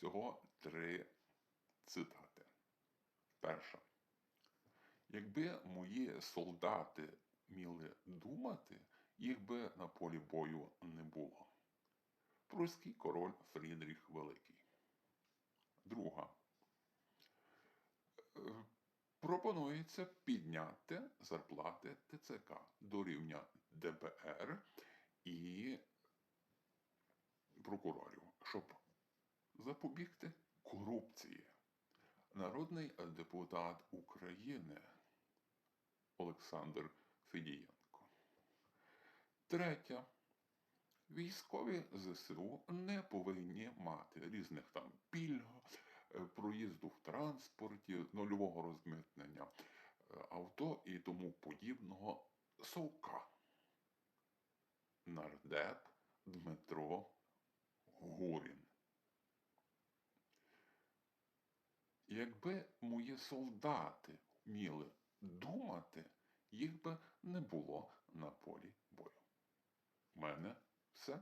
всього три цитати. Перша. Якби мої солдати вміли думати, їх би на полі бою не було. Прусський король Фрідріх Великий. Друга. Е, Пропонується підняти зарплати ТЦК до рівня ДБР і прокурорів, запобігти корупції. Народний депутат України Олександр Федієнко. Третя. Військові ЗСУ не повинні мати різних там пільг, е, проїзду в транспорті, нульового розмитнення е, авто і тому подібного совка. Нардеп Дмитро Якби мої солдати вміли думати, їх би не було на полі бою. У мене все.